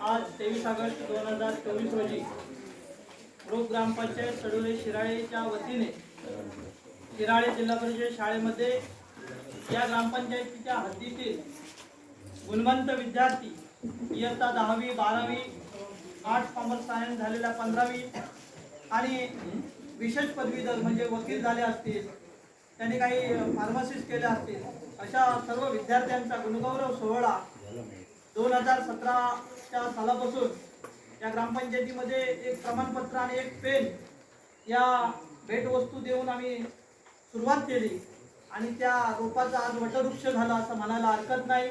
आज तेवीस ऑगस्ट दोन हजार चोवीस रोजी रोग ग्रामपंचायत सडोले शिराळेच्या वतीने शिराळे जिल्हा परिषद शाळेमध्ये या ग्रामपंचायतीच्या हद्दीतील गुणवंत विद्यार्थी इयत्ता दहावी बारावी आर्ट्स कॉमर्स सायन्स झालेल्या पंधरावी आणि विशेष पदवीधर म्हणजे वकील झाले असतील त्यांनी काही फार्मसिस्ट केल्या असतील अशा सर्व विद्यार्थ्यांचा गुणगौरव सोहळा दोन हजार सतराच्या सालापासून या ग्रामपंचायतीमध्ये एक प्रमाणपत्र आणि एक पेन या भेटवस्तू देऊन आम्ही सुरुवात केली. आणि त्या रोपाचा आज वटवृक्ष झाला असं म्हणायला हरकत नाही.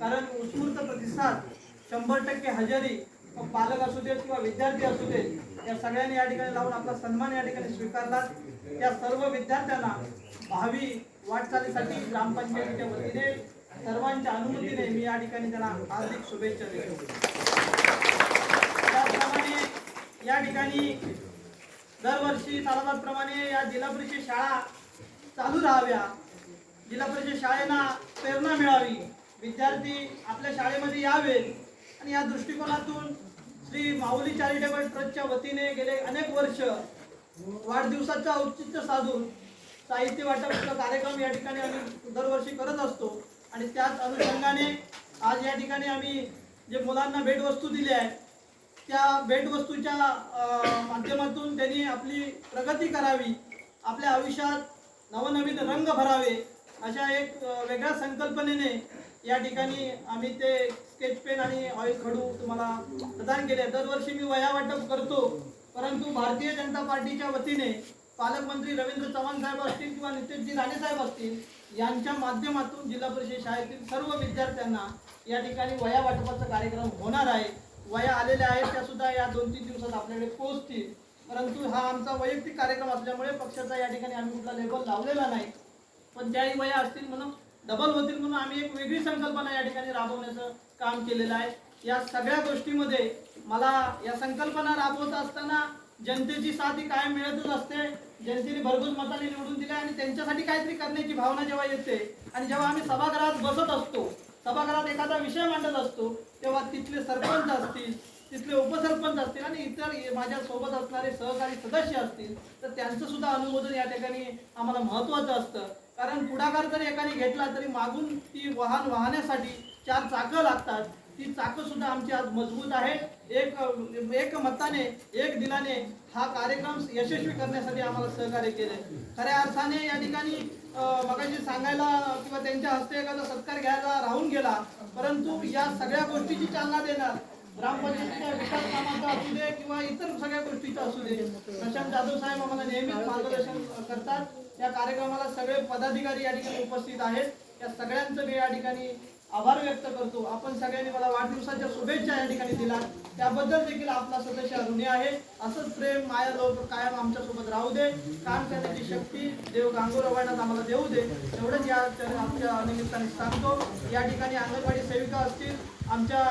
कारण उत्स्फूर्त प्रतिसाद शंभर टक्के हजेरी पालक असू देत किंवा विद्यार्थी असू देत या सगळ्यांनी या ठिकाणी लावून आपला सन्मान या ठिकाणी स्वीकारला. त्या सर्व विद्यार्थ्यांना भावी वाटचालीसाठी ग्रामपंचायतीच्या वतीने सर्वांच्या अनुमतीने मी या ठिकाणी त्यांना हार्दिक शुभेच्छा देतो. त्याचप्रमाणे या ठिकाणी दरवर्षी प्रमाणे या जिल्हा परिषद शाळा चालू राहाव्या. जिल्हा परिषद शाळेला प्रेरणा मिळावी. विद्यार्थी आपल्या शाळेमध्ये यावेत. आणि या दृष्टिकोनातून श्री माऊली चॅरिटेबल ट्रस्टच्या वतीने गेले अनेक वर्ष वाढदिवसाचं औचित्य साधून साहित्य वाटपाचा कार्यक्रम या ठिकाणी आम्ही दरवर्षी करत असतो. आणि त्याच अनुषंगाने आज या ठिकाणी आम्ही जे मुलांना भेटवस्तू दिल्या आहेत त्या भेटवस्तूच्या माध्यमातून त्यांनी आपली प्रगती करावी आपल्या आयुष्यात नवनवीन रंग भरावे अशा एक वेगळ्या संकल्पनेने या ठिकाणी आम्ही ते स्केच पेन आणि ऑइल खडू तुम्हाला प्रदान केले. दरवर्षी मी वया वाटप करतो परंतु भारतीय जनता पार्टीच्या वतीने पालकमंत्री रवींद्र चव्हाण साहेब असतील किंवा नितेशजी राणे साहेब असतील यांच्या माध्यमातून जिल्हा परिषद शाळेतील सर्व विद्यार्थ्यांना या ठिकाणी वया वाटपाचा कार्यक्रम होणार आहे. वया आलेल्या आहेत त्या सुद्धा या दोन तीन दिवसात आपल्याकडे पोहोचतील. परंतु हा आमचा वैयक्तिक कार्यक्रम असल्यामुळे पक्षाचा या ठिकाणी आम्ही कुठला लेबल लावलेला नाही. पण ज्याही वया असतील म्हणून डबल होतील म्हणून आम्ही एक वेगळी संकल्पना या ठिकाणी राबवण्याचं काम केलेलं आहे. या सगळ्या गोष्टीमध्ये मला या संकल्पना राबवत असताना जनतेची साथ ही कायम मिळतच असते. जनतेने भरघोस मताने निवडून दिल्या आणि त्यांच्यासाठी काहीतरी करण्याची भावना जेव्हा येते आणि जेव्हा आम्ही सभागृहात बसत असतो सभागृहात एखादा विषय मांडत असतो तेव्हा तिथले सरपंच असतील तिथले उपसरपंच असतील आणि इतर माझ्या सोबत असणारे सहकारी सदस्य असतील तर त्यांचं सुद्धा अनुमोदन या ठिकाणी आम्हाला महत्वाचं असतं. कारण पुढाकार जरी एकाने घेतला तरी मागून ती वाहन वाहण्यासाठी चार चाकं लागतात. ती चाकं सुद्धा आमची आज मजबूत आहेत एक एक मताने एक दिलाने हा कार्यक्रम यशस्वी करण्यासाठी आम्हाला सहकार्य केले खऱ्या अर्थाने या ठिकाणी मगाशी सांगायला किंवा त्यांच्या हस्ते एखादा सत्कार घ्यायला राहून गेला परंतु या सगळ्या गोष्टीची चालना देणार ग्रामपंचायतीच्या विकास कामाचा असू दे किंवा इतर सगळ्या गोष्टीचा असू दे प्रशांत जाधव साहेब आम्हाला नेहमीच मार्गदर्शन करतात. या कार्यक्रमाला सगळे पदाधिकारी या ठिकाणी उपस्थित आहेत. या सगळ्यांचं मी या ठिकाणी आभार व्यक्त करतो. आपण सगळ्यांनी मला वाढदिवसाच्या शुभेच्छा या ठिकाणी दिला त्याबद्दल देखील आपला सदस्य ऋणी आहे. असंच प्रेम माया लोक कायम आमच्यासोबत राहू दे. काम करण्याची शक्ती देव गांगोर वाढण्यात आम्हाला देऊ दे. एवढंच या आमच्या निमित्ताने सांगतो. या ठिकाणी अंगणवाडी सेविका असतील आमच्या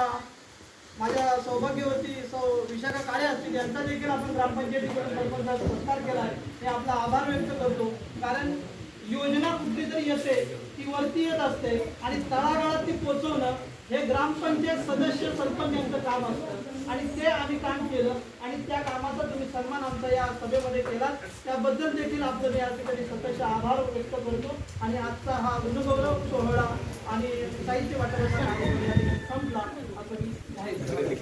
माझ्या सौभाग्यवती सौ विशाखा काळे असतील यांचा देखील आपण ग्रामपंचायतीकडून सरपंचाचा सत्कार केला आहे. हे आपला आभार व्यक्त करतो. कारण योजना येते ती वरती येत असते आणि तळागाळात ती पोचवणं हे ग्रामपंचायत सदस्य सरपंच यांचं काम असतं. आणि ते आम्ही काम केलं आणि त्या कामाचा तुम्ही सन्मान आमचा या सभेमध्ये केला. त्याबद्दल देखील आपलं मी या ठिकाणी सततचे आभार व्यक्त करतो. आणि आजचा हा गुणगौरव सोहळा आणि साहित्य वाटप संपला असं मी